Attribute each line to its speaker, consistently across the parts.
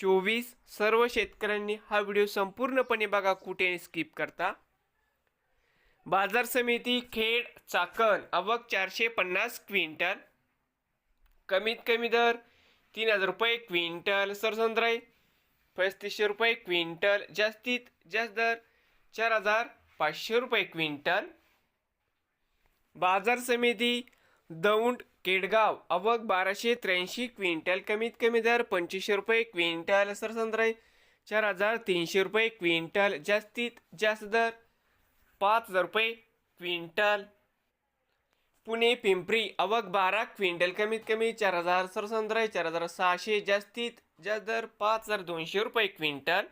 Speaker 1: चोवीस सर्व शेतकऱ्यांनी हा व्हिडिओ संपूर्णपणे बघा कुठे स्किप करता. बाजार समिती खेड चाकण आवक चारशे पन्नास क्विंटल. कमीत कमी दर तीन हजार रुपये क्विंटल. सरसंद्राई पस्तीसशे रुपये क्विंटल. जास्तीत जास्त दर चार हजार पाचशे रुपये क्विंटल. बाजार समिती दौंड केडगाव आवक बाराशे त्र्याऐंशी क्विंटल कमीत कमी दर पंचवीसशे रुपये क्विंटल सरसंद्राई चार हजार तीनशे रुपये क्विंटल जास्तीत जास्त दर पाच हजार रुपये क्विंटल. पुणे पिंपरी आवक बारा क्विंटल कमीत कमी चार हजार सरसंद्राई चार हजार सहाशे जास्तीत जास्त दर पाच हजार दोनशे रुपये क्विंटल.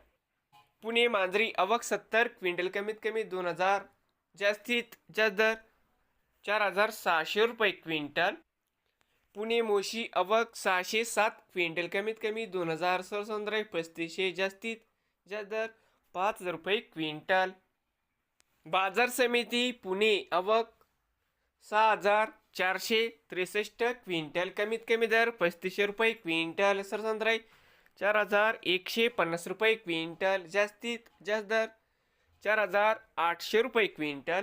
Speaker 1: पुणे मांजरी आवक सत्तर क्विंटल कमीत कमी दोन हजार जास्तीत जास्त दर चार हजार सहाशे रुपये क्विंटल. पुणे मोशी अवक सहाशे सात क्विंटल कमीत कमी दोन हजार सरसंद्राई पस्तीसशे जास्तीत जास्त दर पाच हजार रुपये क्विंटल. बाजार समिती पुणे अवक सहा हजार चारशे त्रेसष्ट क्विंटल कमीत कमी दर पस्तीसशे रुपये क्विंटल. सरसंद्राई चार हजार एकशे पन्नास रुपये क्विंटल. जास्तीत जास्त दर चार हजार आठशे रुपये क्विंटल.